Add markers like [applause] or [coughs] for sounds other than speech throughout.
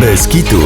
Bez kitu.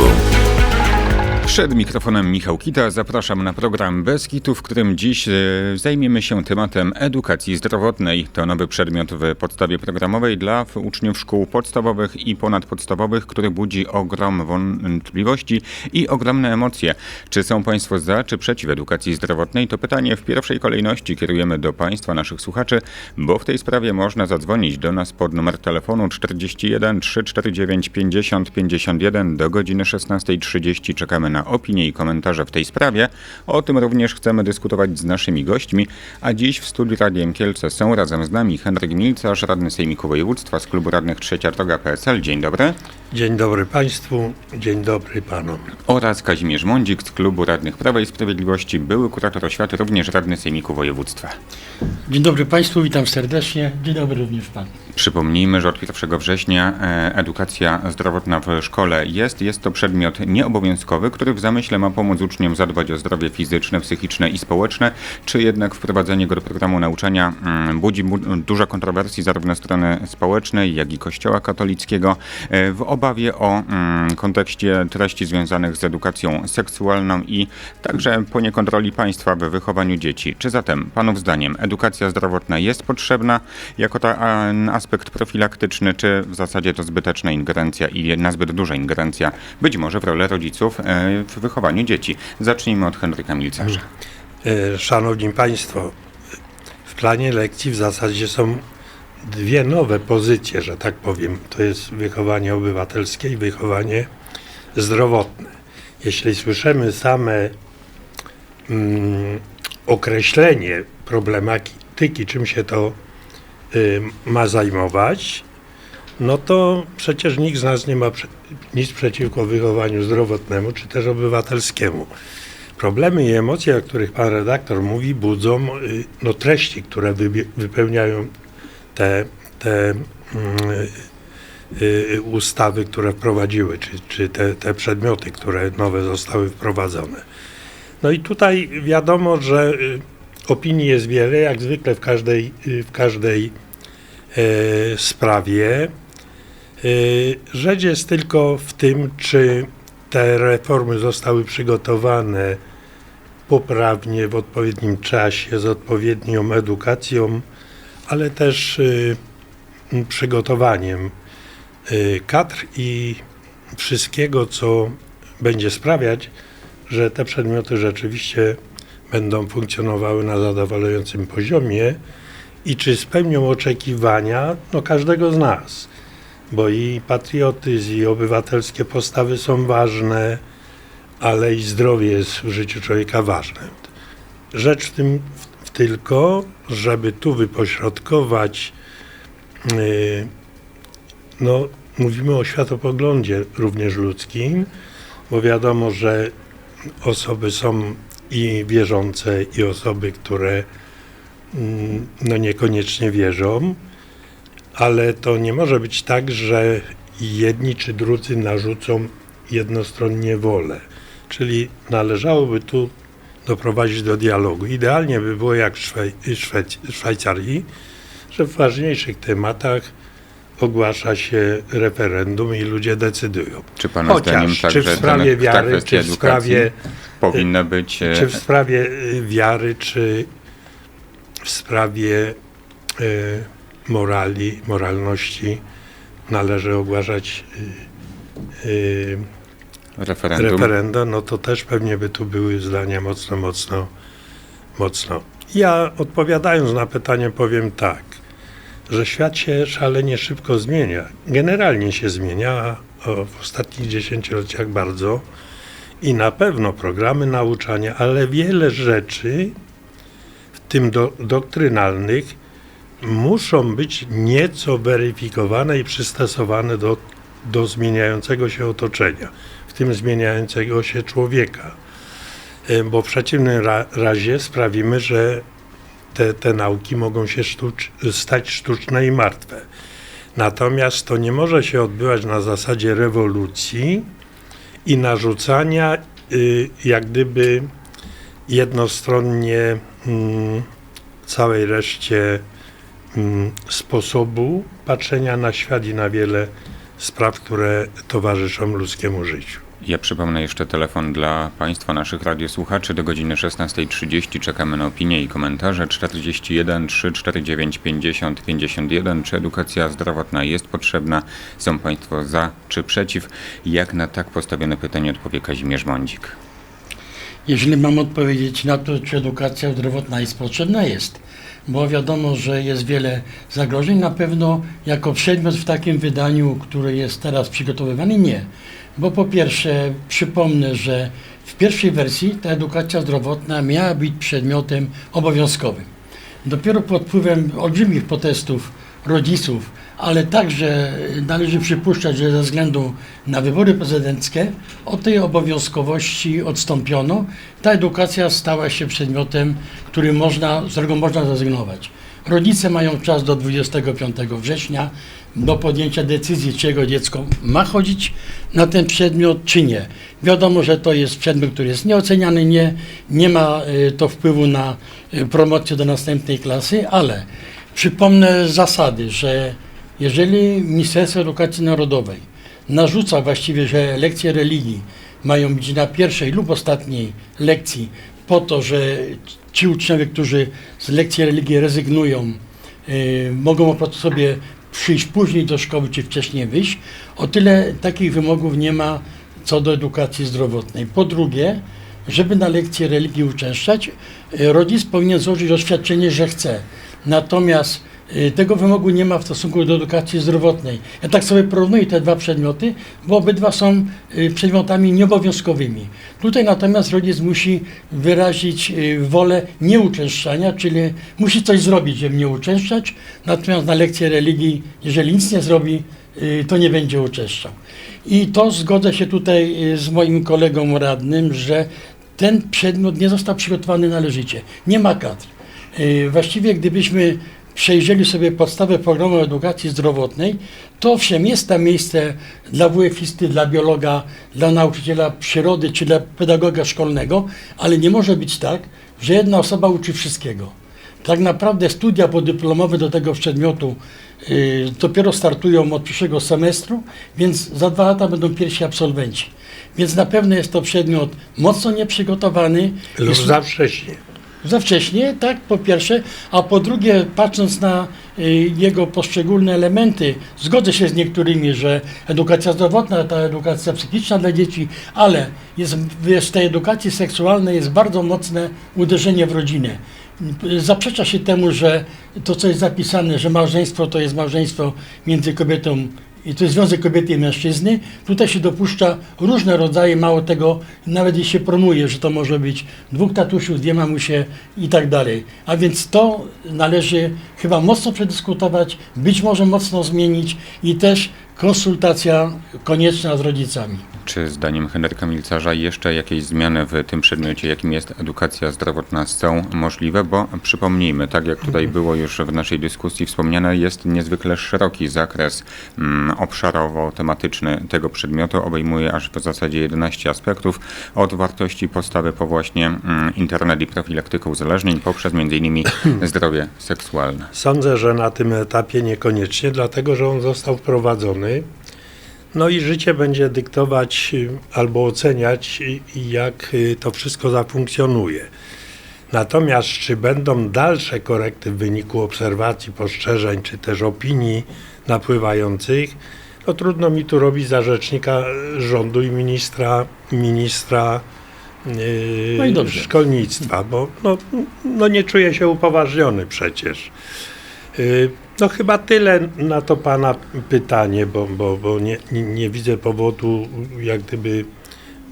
Przed mikrofonem Michał Kita zapraszam na program Bez Kitu, w którym dziś e, zajmiemy się tematem edukacji zdrowotnej. To nowy przedmiot w podstawie programowej dla uczniów szkół podstawowych i ponadpodstawowych, który budzi ogrom wątpliwości i ogromne emocje. Czy są Państwo za czy przeciw edukacji zdrowotnej? To pytanie w pierwszej kolejności kierujemy do Państwa, naszych słuchaczy, bo w tej sprawie można zadzwonić do nas pod numer telefonu 41 349 50 51 do godziny 16.30. Czekamy na opinie i komentarze w tej sprawie. O tym również chcemy dyskutować z naszymi gośćmi, a dziś w studiu Radiem Kielce są razem z nami Henryk Milcarz, radny Sejmiku Województwa z Klubu Radnych Trzecia Droga PSL. Dzień dobry. Dzień dobry Państwu, dzień dobry Panom. Oraz Kazimierz Mądzik z Klubu Radnych Prawa i Sprawiedliwości, były kurator oświaty, również radny Sejmiku Województwa. Dzień dobry Państwu, witam serdecznie. Dzień dobry również Panu. Przypomnijmy, że od 1 września e, edukacja zdrowotna w szkole jest. Jest to przedmiot nieobowiązkowy, który w zamyśle ma pomóc uczniom zadbać o zdrowie fizyczne, psychiczne i społeczne, czy jednak wprowadzenie go do programu nauczania mm, budzi bu- dużo kontrowersji zarówno strony społecznej, jak i Kościoła katolickiego e, w obawie o mm, kontekście treści związanych z edukacją seksualną i także poniekąd roli państwa w wychowaniu dzieci. Czy zatem, Panów zdaniem, edukacja zdrowotna jest potrzebna jako a, aspekt profilaktyczny, czy w zasadzie to zbyteczna ingerencja i nazbyt duża ingerencja być może w rolę rodziców e, w wychowaniu dzieci? Zacznijmy od Henryka Milcarza. E, Szanowni Państwo, w planie lekcji w zasadzie są dwie nowe pozycje, że tak powiem. To jest wychowanie obywatelskie i wychowanie zdrowotne. Jeśli słyszymy same mm, określenie problematyki, czym się to y, ma zajmować, no to przecież nikt z nas nie ma nic przeciwko wychowaniu zdrowotnemu czy też obywatelskiemu. Problemy i emocje, o których pan redaktor mówi, budzą y, no, treści, które wypełniają te, te mm, y, y, ustawy, które wprowadziły, czy, czy te, te przedmioty, które nowe zostały wprowadzone. No i tutaj wiadomo, że y, opinii jest wiele, jak zwykle w każdej, y, w każdej e, sprawie. Y, Rzecz jest tylko w tym, czy te reformy zostały przygotowane poprawnie, w odpowiednim czasie, z odpowiednią edukacją, ale też y, przygotowaniem y, kadr i wszystkiego, co będzie sprawiać, że te przedmioty rzeczywiście będą funkcjonowały na zadowalającym poziomie i czy spełnią oczekiwania no, każdego z nas. Bo i patriotyzm, i obywatelskie postawy są ważne, ale i zdrowie jest w życiu człowieka ważne. Rzecz w tym w, tylko, żeby tu wypośrodkować, yy, no, mówimy o światopoglądzie również ludzkim, bo wiadomo, że osoby są i wierzące, i osoby, które mm, no niekoniecznie wierzą, ale to nie może być tak, że jedni czy drudzy narzucą jednostronnie wolę. Czyli należałoby tu doprowadzić do dialogu. Idealnie by było jak w Szwajcarii, że w ważniejszych tematach ogłasza się referendum i ludzie decydują. Czy Pana Chociaż, zdaniem czy w sprawie ta wiary, czy w sprawie powinna być... e, czy w sprawie wiary, czy w sprawie y, morali, moralności należy ogłaszać y, y, referendum? referenda, no to też pewnie by tu były zdania mocno, mocno, mocno. Ja odpowiadając na pytanie powiem tak, że świat się szalenie szybko zmienia. Generalnie się zmienia, w ostatnich dziesięcioleciach bardzo i na pewno programy nauczania, ale wiele rzeczy, w tym do, doktrynalnych, muszą być nieco weryfikowane i przystosowane do, do zmieniającego się otoczenia, w tym zmieniającego się człowieka. E, Bo w przeciwnym ra, razie sprawimy, że te, te nauki mogą się sztucz, stać sztuczne i martwe. Natomiast to nie może się odbywać na zasadzie rewolucji i narzucania y, jak gdyby jednostronnie mm, całej reszcie sposobu patrzenia na świat i na wiele spraw, które towarzyszą ludzkiemu życiu. Ja przypomnę jeszcze telefon dla Państwa, naszych radiosłuchaczy. Do godziny 16.30 czekamy na opinie i komentarze. 41 349 50 51. Czy edukacja zdrowotna jest potrzebna? Są Państwo za czy przeciw? Jak na tak postawione pytanie odpowie Kazimierz Mądzik? Jeżeli mam odpowiedzieć na to, czy edukacja zdrowotna jest potrzebna, jest. Bo wiadomo, że jest wiele zagrożeń. Na pewno jako przedmiot w takim wydaniu, które jest teraz przygotowywany, nie. Bo po pierwsze, przypomnę, że w pierwszej wersji ta edukacja zdrowotna miała być przedmiotem obowiązkowym. Dopiero pod wpływem olbrzymich protestów rodziców, ale także należy przypuszczać, że ze względu na wybory prezydenckie od tej obowiązkowości odstąpiono. Ta edukacja stała się przedmiotem, który można, z którego można zrezygnować. Rodzice mają czas do 25 września do podjęcia decyzji, czy jego dziecko ma chodzić na ten przedmiot, czy nie. Wiadomo, że to jest przedmiot, który jest nieoceniany, nie, nie ma y, to wpływu na y, promocję do następnej klasy, ale przypomnę zasady, że jeżeli Ministerstwo Edukacji Narodowej narzuca właściwie, że lekcje religii mają być na pierwszej lub ostatniej lekcji po to, że ci uczniowie, którzy z lekcji religii rezygnują, y, mogą po sobie przyjść później do szkoły, czy wcześniej wyjść, o tyle takich wymogów nie ma co do edukacji zdrowotnej. Po drugie, żeby na lekcję religii uczęszczać, y, rodzic powinien złożyć oświadczenie, że chce. Natomiast y, tego wymogu nie ma w stosunku do edukacji zdrowotnej. Ja tak sobie porównuję te dwa przedmioty, bo obydwa są y, przedmiotami nieobowiązkowymi. Tutaj natomiast rodzic musi wyrazić y, wolę nieuczęszczania, czyli musi coś zrobić, żeby nie uczęszczać, natomiast na lekcję religii, jeżeli nic nie zrobi, to nie będzie uczęszczał. I to zgodzę się tutaj z moim kolegą radnym, że ten przedmiot nie został przygotowany należycie. Nie ma kadr. Y, Właściwie gdybyśmy przejrzeli sobie podstawę programu edukacji zdrowotnej, to owszem jest tam miejsce dla WF-isty, dla biologa, dla nauczyciela przyrody czy dla pedagoga szkolnego, ale nie może być tak, że jedna osoba uczy wszystkiego. Tak naprawdę studia podyplomowe do tego przedmiotu y, dopiero startują od przyszłego semestru, więc za dwa lata będą pierwsi absolwenci. Więc na pewno jest to przedmiot mocno nieprzygotowany. Lub Jest- za wcześnie. Za wcześnie, tak, po pierwsze, a po drugie, patrząc na y, jego poszczególne elementy, zgodzę się z niektórymi, że edukacja zdrowotna, ta edukacja psychiczna dla dzieci, ale jest, w tej edukacji seksualnej jest bardzo mocne uderzenie w rodzinę. Zaprzecza się temu, że to, co jest zapisane, że małżeństwo to jest małżeństwo między kobietą i to jest związek kobiety i mężczyzny. Tutaj się dopuszcza różne rodzaje, mało tego, nawet jeśli się promuje, że to może być dwóch tatusiów, dwie mamusie i tak dalej. A więc to należy chyba mocno przedyskutować, być może mocno zmienić i też konsultacja konieczna z rodzicami. Czy zdaniem Henryka Milcarza jeszcze jakieś zmiany w tym przedmiocie, jakim jest edukacja zdrowotna, są możliwe? Bo przypomnijmy, tak jak tutaj było już w naszej dyskusji wspomniane, jest niezwykle szeroki zakres mm, obszarowo-tematyczny tego przedmiotu. Obejmuje aż w zasadzie 11 aspektów, od wartości postawy po właśnie mm, internet i profilaktykę uzależnień, poprzez m.in. [coughs] zdrowie seksualne. Sądzę, że na tym etapie niekoniecznie, dlatego że on został wprowadzony. No i życie będzie dyktować y, albo oceniać, y, jak y, to wszystko zafunkcjonuje. Natomiast czy będą dalsze korekty w wyniku obserwacji, postrzeżeń, czy też opinii napływających, no trudno mi tu robić za rzecznika rządu i ministra, ministra yy, No szkolnictwa, bo no, no nie czuję się upoważniony przecież. Yy, No chyba tyle na to Pana pytanie, bo, bo, bo nie, nie, widzę powodu jak gdyby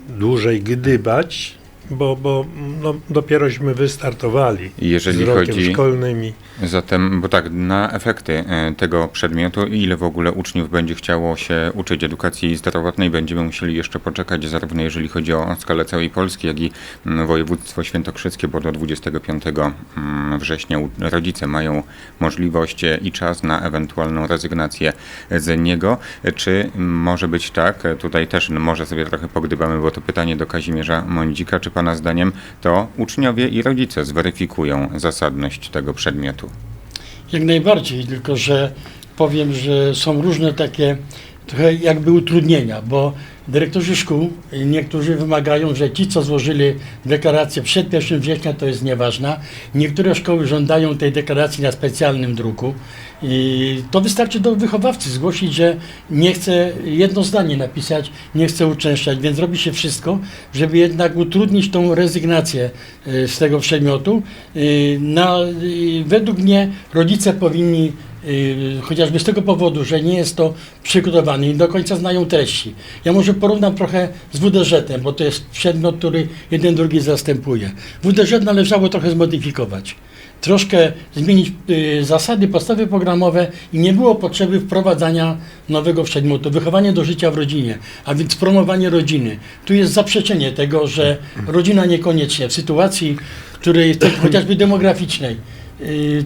dłużej gdybać, bo, bo no, dopierośmy wystartowali Jeżeli z rokiem chodzi- szkolnym i Zatem, bo tak, na efekty e, tego przedmiotu, ile w ogóle uczniów będzie chciało się uczyć edukacji zdrowotnej, będziemy musieli jeszcze poczekać, zarówno jeżeli chodzi o skalę całej Polski, jak i województwo świętokrzyskie, bo do 25 mm, września rodzice mają możliwość e, i czas na ewentualną rezygnację z niego. E, Czy może być tak, tutaj też no, może sobie trochę pogdybamy, bo to pytanie do Kazimierza Mądzika, czy Pana zdaniem to uczniowie i rodzice zweryfikują zasadność tego przedmiotu? Jak najbardziej, tylko że powiem, że są różne takie trochę jakby utrudnienia, bo dyrektorzy szkół, niektórzy wymagają, że ci, co złożyli deklarację przed 1 września, to jest nieważne. Niektóre szkoły żądają tej deklaracji na specjalnym druku. I to wystarczy do wychowawcy zgłosić, że nie chce jedno zdanie napisać, nie chce uczęszczać, więc robi się wszystko, żeby jednak utrudnić tą rezygnację y, z tego przedmiotu. Y, Na, y, według mnie rodzice powinni chociażby z tego powodu, że nie jest to przygotowane i do końca znają treści. Ja może porównam trochę z WDŻ-em, bo to jest przedmiot, który jeden drugi zastępuje. WDŻ należało trochę zmodyfikować. Troszkę zmienić y, zasady, podstawy programowe i nie było potrzeby wprowadzania nowego przedmiotu. Wychowanie do życia w rodzinie, a więc promowanie rodziny. Tu jest zaprzeczenie tego, że rodzina niekoniecznie w sytuacji, której chociażby demograficznej, Y,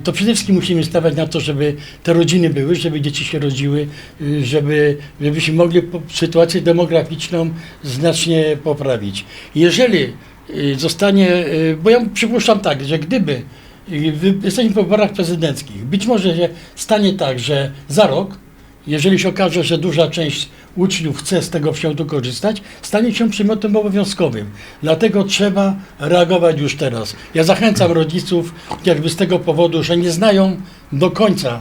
to przede wszystkim musimy stawiać na to, żeby te rodziny były, żeby dzieci się rodziły, y, żeby, żebyśmy mogli sytuację demograficzną znacznie poprawić. Jeżeli y, zostanie, y, bo ja przypuszczam tak, że gdyby y, jesteśmy po wyborach prezydenckich, być może się stanie tak, że za rok jeżeli się okaże, że duża część uczniów chce z tego przedmiotu korzystać, stanie się przedmiotem obowiązkowym. Dlatego trzeba reagować już teraz. Ja zachęcam rodziców jakby z tego powodu, że nie znają do końca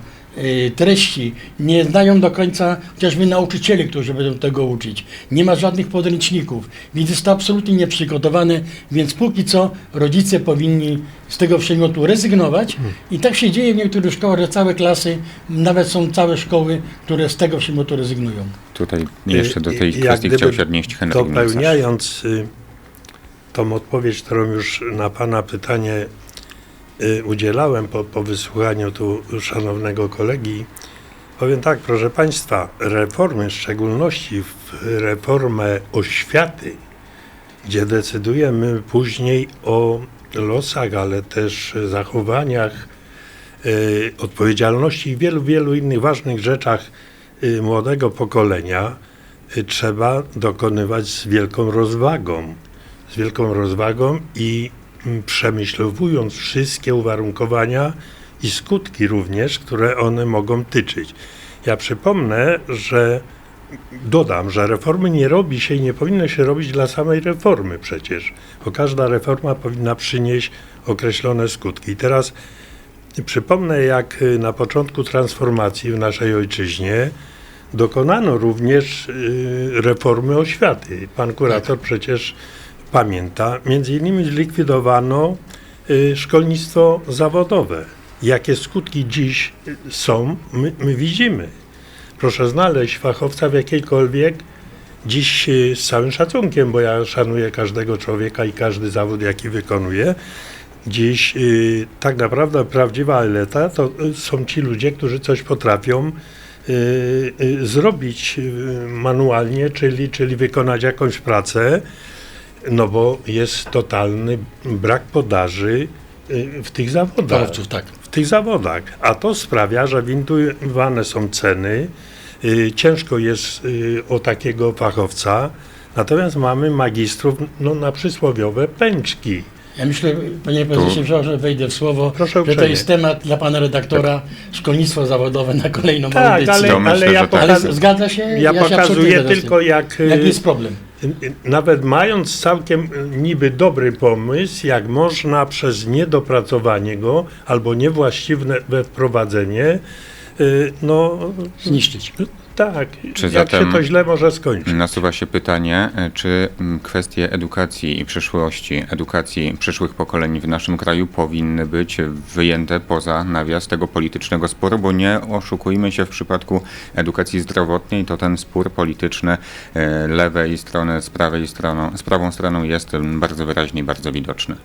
treści, nie znają do końca chociażby nauczycieli, którzy będą tego uczyć. Nie ma żadnych podręczników, więc jest to absolutnie nieprzygotowane, więc póki co rodzice powinni z tego przedmiotu rezygnować i tak się dzieje w niektórych szkołach, że całe klasy, nawet są całe szkoły, które z tego przedmiotu rezygnują. Tutaj jeszcze do tej Y, Jak kwestii gdyby chciał się odnieść Henryk. Dopełniając y, tą odpowiedź, którą już na Pana pytanie y, udzielałem po, po wysłuchaniu tu szanownego kolegi, powiem tak, proszę Państwa, reformy, w szczególności w reformę oświaty, gdzie decydujemy później o losach, ale też zachowaniach, y, odpowiedzialności i wielu, wielu innych ważnych rzeczach y, młodego pokolenia, y, trzeba dokonywać z wielką rozwagą. Z wielką rozwagą i przemyślowując wszystkie uwarunkowania i skutki również, które one mogą tyczyć. Ja przypomnę, że dodam, że reformy nie robi się i nie powinno się robić dla samej reformy przecież, bo każda reforma powinna przynieść określone skutki. I teraz przypomnę, jak y, na początku transformacji w naszej ojczyźnie dokonano również y, reformy oświaty. Pan kurator przecież pamięta, między innymi zlikwidowano y, szkolnictwo zawodowe. Jakie skutki dziś są, my, my widzimy. Proszę znaleźć fachowca w jakiejkolwiek, dziś y, z całym szacunkiem, bo ja szanuję każdego człowieka i każdy zawód, jaki wykonuje, Dziś y, tak naprawdę prawdziwa elita to są ci ludzie, którzy coś potrafią zrobić manualnie, czyli, czyli wykonać jakąś pracę, no bo jest totalny brak podaży y, w tych zawodach Fachowców, tak. w tych zawodach. A to sprawia, że windowane są ceny, y, ciężko jest y, o takiego fachowca, natomiast mamy magistrów no, na przysłowiowe pęczki. Ja myślę, panie prezesie, przepraszam, że wejdę w słowo, Proszę że to jest temat dla pana redaktora szkolnictwo zawodowe na kolejną Tak, audycję. ale, To myślę, ale ja, tak. Ale pokaz- zgadza się? ja się absolutnie pokazuję tylko jak, y, Jaki jest problem? y, nawet mając całkiem y, niby dobry pomysł, jak można przez niedopracowanie go albo niewłaściwe wprowadzenie, y, no Zniszczyć. Tak, Czy jak się to źle może skończyć. Nasuwa się pytanie, e, czy kwestie edukacji i przyszłości, edukacji przyszłych pokoleń w naszym kraju powinny być wyjęte poza nawias tego politycznego sporu, bo nie oszukujmy się w przypadku edukacji zdrowotnej, to ten spór polityczny e, lewej strony z prawej stroną, z prawą stroną jest bardzo wyraźnie i bardzo widoczny.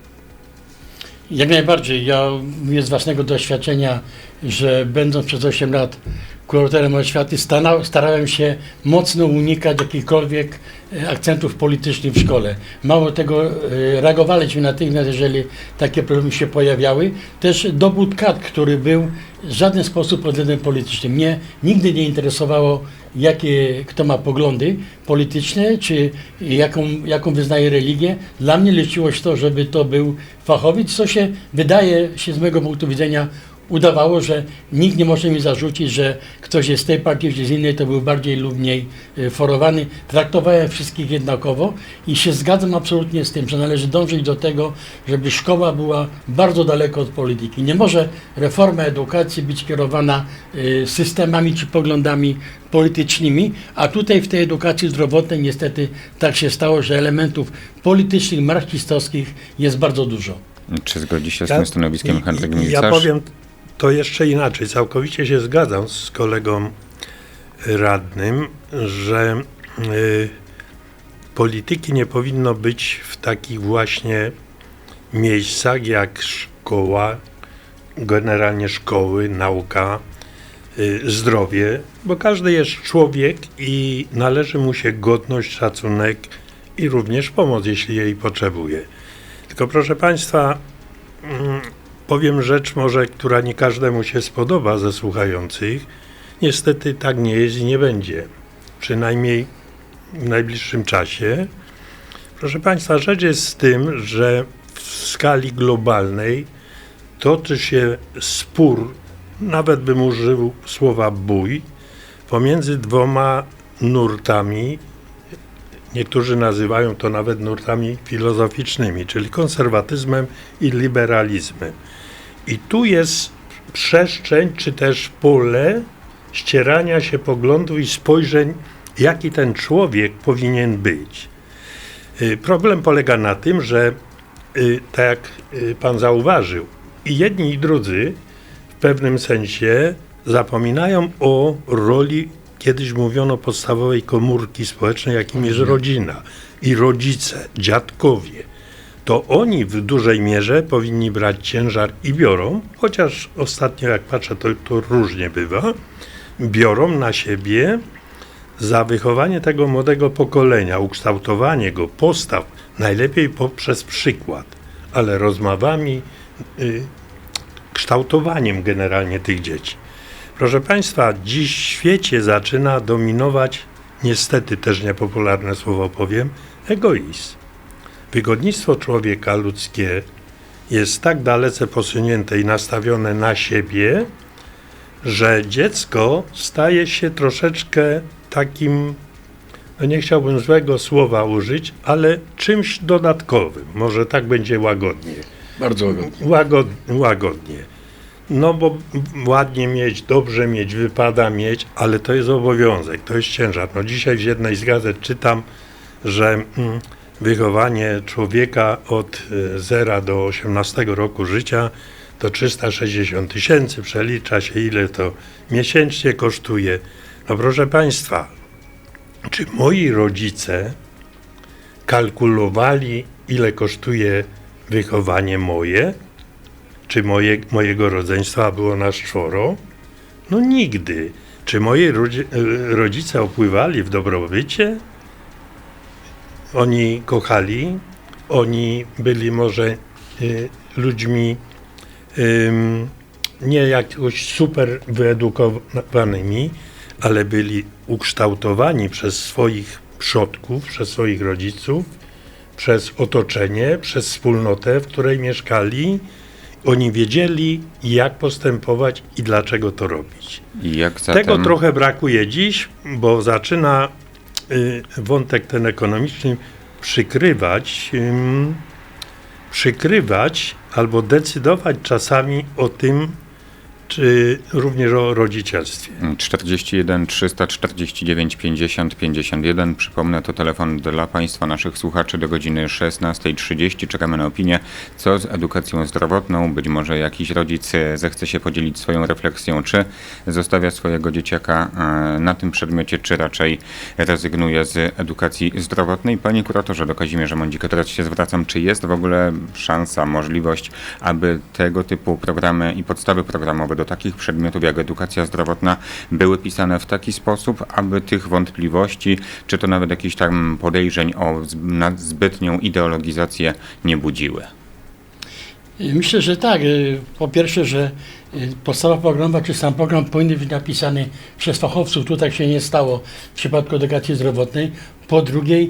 Jak najbardziej. Ja mówię z własnego doświadczenia, że będąc przez 8 lat kuratorem oświaty, starałem się mocno unikać jakichkolwiek e, akcentów politycznych w szkole. Mało tego, e, reagowaliśmy natychmiast, jeżeli takie problemy się pojawiały. Też dobór kadr, który był w żaden sposób względem politycznym. Mnie nigdy nie interesowało, jakie kto ma poglądy polityczne, czy jaką, jaką wyznaje religię. Dla mnie liczyło się to, żeby to był fachowiec, co się wydaje się z mojego punktu widzenia udawało, że nikt nie może mi zarzucić, że ktoś jest z tej partii, czy z innej, to był bardziej lub mniej y, forowany. Traktowałem wszystkich jednakowo i się zgadzam absolutnie z tym, że należy dążyć do tego, żeby szkoła była bardzo daleko od polityki. Nie może reforma edukacji być kierowana y, systemami czy poglądami politycznymi, a tutaj w tej edukacji zdrowotnej niestety tak się stało, że elementów politycznych, marksistowskich jest bardzo dużo. Czy zgodzi się z tym stanowiskiem Henryk ja Milcarz? powiem to jeszcze inaczej. Całkowicie się zgadzam z kolegą radnym, że y, polityki nie powinno być w takich właśnie miejscach jak szkoła, generalnie szkoły, nauka, y, zdrowie, bo każdy jest człowiek i należy mu się godność, szacunek i również pomoc, jeśli jej potrzebuje. Tylko proszę Państwa, mm, powiem rzecz może, która nie każdemu się spodoba ze słuchających. Niestety tak nie jest i nie będzie. Przynajmniej w najbliższym czasie. Proszę Państwa, rzecz jest z tym, że w skali globalnej toczy się spór, nawet bym użył słowa bój, pomiędzy dwoma nurtami. Niektórzy nazywają to nawet nurtami filozoficznymi, czyli konserwatyzmem i liberalizmem. I tu jest przestrzeń, czy też pole ścierania się poglądów i spojrzeń, jaki ten człowiek powinien być. Y, Problem polega na tym, że y, tak jak y, pan zauważył, i jedni i drudzy w pewnym sensie zapominają o roli, kiedyś mówiono podstawowej komórki społecznej, jakim jest rodzina i rodzice, dziadkowie. To oni w dużej mierze powinni brać ciężar i biorą, chociaż ostatnio jak patrzę, to, to różnie bywa, biorą na siebie za wychowanie tego młodego pokolenia, ukształtowanie go, postaw, najlepiej poprzez przykład, ale rozmowami, y, kształtowaniem generalnie tych dzieci. Proszę Państwa, dziś w świecie zaczyna dominować, niestety też niepopularne słowo powiem, egoizm. Wygodnictwo człowieka ludzkie jest tak dalece posunięte i nastawione na siebie, że dziecko staje się troszeczkę takim, no nie chciałbym złego słowa użyć, ale czymś dodatkowym. Może tak będzie łagodnie. Bardzo łagodnie. Łagod, łagodnie. No bo ładnie mieć, dobrze mieć, wypada mieć, ale to jest obowiązek, to jest ciężar. No dzisiaj w jednej z gazet czytam, że mm, wychowanie człowieka od y, 0 do 18 roku życia to 360 tysięcy, przelicza się ile to miesięcznie kosztuje. No proszę Państwa, czy moi rodzice kalkulowali ile kosztuje wychowanie moje? Czy moje, mojego rodzeństwa było nas czworo? No nigdy. Czy moi e, rodzice opływali w dobrobycie? Oni kochali, oni byli może y, ludźmi ym, nie jakoś super wyedukowanymi, ale byli ukształtowani przez swoich przodków, przez swoich rodziców, przez otoczenie, przez wspólnotę, w której mieszkali. Oni wiedzieli, jak postępować i dlaczego to robić. Tego trochę brakuje dziś, bo zaczyna y, wątek ten ekonomiczny przykrywać, przykrywać albo decydować czasami o tym, czy również o rodzicielstwie. 41 349 50 51. Przypomnę, to telefon dla Państwa, naszych słuchaczy do godziny 16.30. Czekamy na opinię, co z edukacją zdrowotną. Być może jakiś rodzic e, zechce się podzielić swoją refleksją, czy zostawia swojego dzieciaka e, na tym przedmiocie, czy raczej rezygnuje z edukacji zdrowotnej. Panie kuratorze, do Kazimierza Mądzika teraz się zwracam. Czy jest w ogóle szansa, możliwość, aby tego typu programy i podstawy programowe do takich przedmiotów jak edukacja zdrowotna były pisane w taki sposób, aby tych wątpliwości, czy to nawet jakichś tam podejrzeń o zbytnią ideologizację nie budziły? Myślę, że tak. Y, Po pierwsze, że y, podstawa programowa czy sam program powinny być napisany przez fachowców. Tu tak się nie stało w przypadku edukacji zdrowotnej. Po drugie,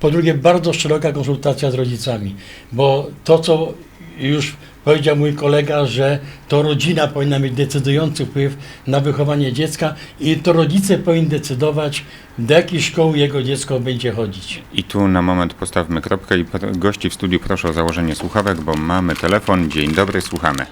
po drugie bardzo szeroka konsultacja z rodzicami, bo to, co już powiedział mój kolega, że to rodzina powinna mieć decydujący wpływ na wychowanie dziecka i to rodzice powinni decydować, do jakiej szkoły jego dziecko będzie chodzić. I tu na moment postawmy kropkę i gości w studiu proszę o założenie słuchawek, bo mamy telefon. Dzień dobry, słuchamy.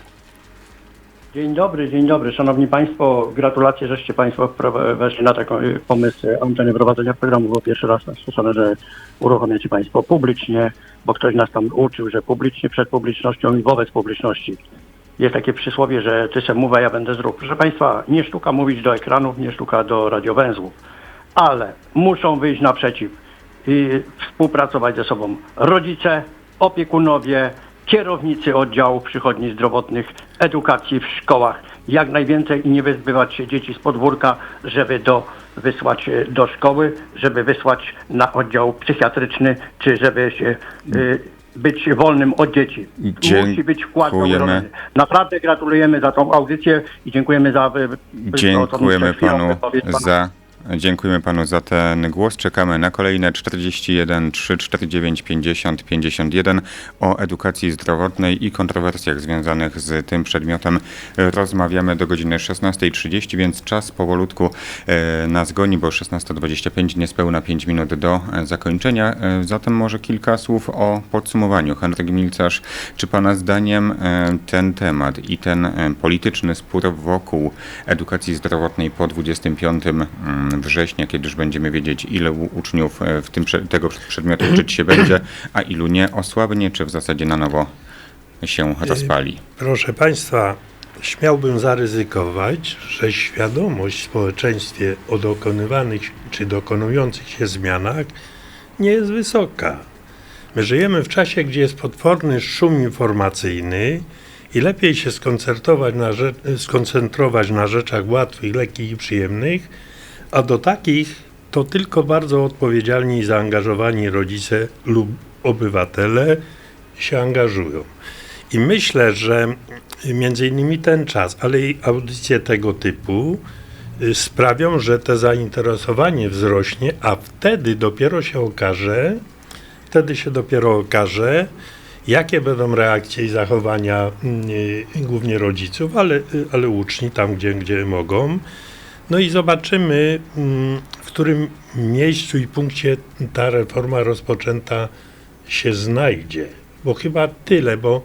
Dzień dobry, dzień dobry. Szanowni Państwo, gratulacje, żeście Państwo weszli na taki pomysł e, anteny prowadzenia programu, bo pierwszy raz słyszałem, że uruchamiacie Państwo publicznie, bo ktoś nas tam uczył, że publicznie przed publicznością i wobec publiczności. Jest takie przysłowie, że ty se mówę, ja będę zrób. Proszę Państwa, nie sztuka mówić do ekranów, nie sztuka do radiowęzłów, ale muszą wyjść naprzeciw i współpracować ze sobą rodzice, opiekunowie, kierownicy oddziałów przychodni zdrowotnych, edukacji w szkołach. Jak najwięcej i nie wyzbywać się dzieci z podwórka, żeby do, wysłać e, do szkoły, żeby wysłać na oddział psychiatryczny, czy żeby się, y, być wolnym od dzieci. Musi być wkład Dziękujemy. założony. Naprawdę gratulujemy za tą audycję i dziękujemy za wy- Dziękujemy panu za. Dziękujemy panu za ten głos. Czekamy na kolejne 41 349 50 51 o edukacji zdrowotnej i kontrowersjach związanych z tym przedmiotem. Rozmawiamy do godziny 16.30, więc czas powolutku e, nas goni, bo 16.25 niespełna 5 minut do e, zakończenia. E, Zatem może kilka słów o podsumowaniu. Henryk Milcarz, czy pana zdaniem ten temat i ten polityczny spór wokół edukacji zdrowotnej po 25 mm, września, kiedy już będziemy wiedzieć, ile uczniów e, w tym, tego przedmiotu [clears throat] uczyć się będzie, a ilu nie, osłabnie, czy w zasadzie na nowo się rozpali? Proszę Państwa, śmiałbym zaryzykować, że świadomość w społeczeństwie o dokonywanych czy dokonujących się zmianach nie jest wysoka. My żyjemy w czasie, gdzie jest potworny szum informacyjny i lepiej się skoncentrować na, rze- skoncentrować na rzeczach łatwych, lekkich i przyjemnych, a do takich to tylko bardzo odpowiedzialni i zaangażowani rodzice lub obywatele się angażują. I myślę, że między innymi ten czas, ale i audycje tego typu y, sprawią, że te zainteresowanie wzrośnie, a wtedy dopiero się okaże, wtedy się dopiero okaże, jakie będą reakcje i zachowania y, głównie rodziców, ale, y, ale uczni tam, gdzie, gdzie mogą. No i zobaczymy, mm, w którym miejscu i punkcie ta reforma rozpoczęta się znajdzie. Bo chyba tyle, bo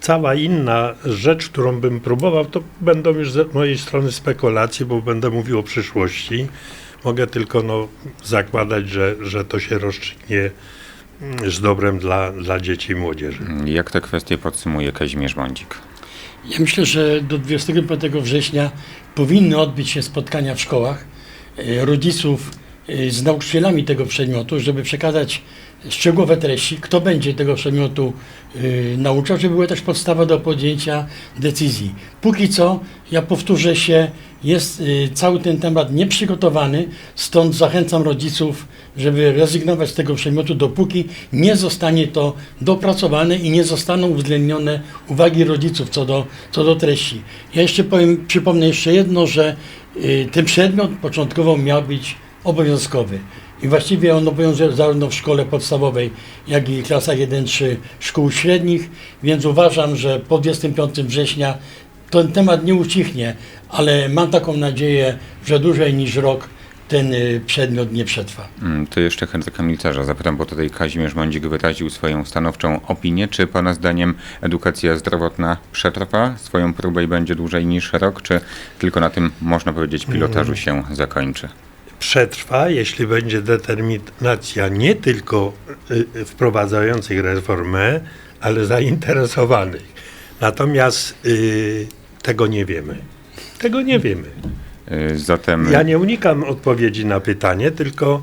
cała inna rzecz, którą bym próbował, to będą już z mojej strony spekulacje, bo będę mówił o przyszłości. Mogę tylko no, zakładać, że, że to się rozstrzygnie mm, z dobrem dla, dla dzieci i młodzieży. Jak te kwestie podsumuje Kazimierz Bądzik? Ja myślę, że do 25 września powinny odbyć się spotkania w szkołach e, rodziców e, z nauczycielami tego przedmiotu, żeby przekazać szczegółowe treści, kto będzie tego przedmiotu e, nauczał, żeby była też podstawa do podjęcia decyzji. Póki co, ja powtórzę się, jest e, cały ten temat nieprzygotowany, stąd zachęcam rodziców, żeby rezygnować z tego przedmiotu, dopóki nie zostanie to dopracowane i nie zostaną uwzględnione uwagi rodziców co do, co do treści. Ja jeszcze powiem, przypomnę jeszcze jedno, że y, ten przedmiot początkowo miał być obowiązkowy. I właściwie on obowiązuje zarówno w szkole podstawowej, jak i klasach 1-3 szkół średnich, więc uważam, że po 25 września ten temat nie ucichnie, ale mam taką nadzieję, że dłużej niż rok ten y, przedmiot nie przetrwa. Mm, To jeszcze Henryka Milcarza zapytam, bo tutaj Kazimierz Bądzik wyraził swoją stanowczą opinię. Czy Pana zdaniem edukacja zdrowotna przetrwa swoją próbę i będzie dłużej niż rok, czy tylko na tym, można powiedzieć, pilotażu się zakończy? Przetrwa, jeśli będzie determinacja nie tylko y, y, wprowadzających reformę, ale zainteresowanych. Natomiast y, tego nie wiemy. Tego nie wiemy. Zatem Ja nie unikam odpowiedzi na pytanie, tylko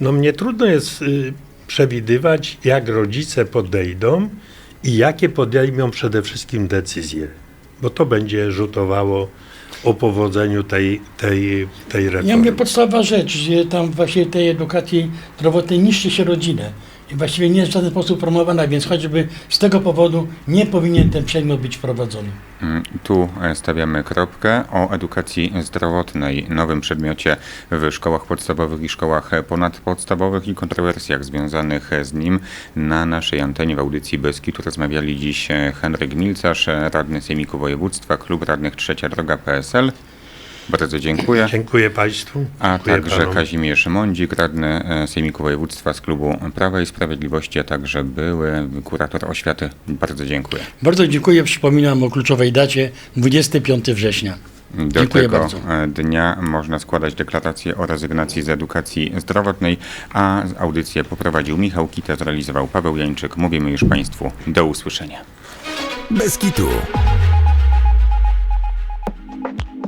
no mnie trudno jest y, przewidywać, jak rodzice podejdą i jakie podejmą przede wszystkim decyzje, bo to będzie rzutowało o powodzeniu tej, tej, tej reformy. Ja mówię podstawowa rzecz, że tam właśnie tej edukacji zdrowotnej niszczy się rodzinę. Właściwie nie jest w żaden sposób promowana, więc choćby z tego powodu nie powinien ten przedmiot być wprowadzony. Mm, Tu e, stawiamy kropkę o edukacji zdrowotnej, nowym przedmiocie w szkołach podstawowych i szkołach ponadpodstawowych i kontrowersjach związanych z nim. Na naszej antenie w audycji Beskitu rozmawiali dziś e, Henryk Milcarz, e, radny Sejmiku Województwa, Klub Radnych Trzecia Droga PSL. Bardzo dziękuję. Dziękuję Państwu. A Dziękuję także panom. Kazimierz Mądzik, radny e, Sejmiku Województwa z Klubu Prawa i Sprawiedliwości, a także były kurator oświaty. Bardzo dziękuję. Bardzo dziękuję, przypominam o kluczowej dacie 25 września. Do Dziękuję tego bardzo. e, dnia można składać deklarację o rezygnacji z edukacji zdrowotnej, a audycję poprowadził Michał Kita, zrealizował Paweł Jańczyk. Mówimy już Państwu do usłyszenia. Bez kitu.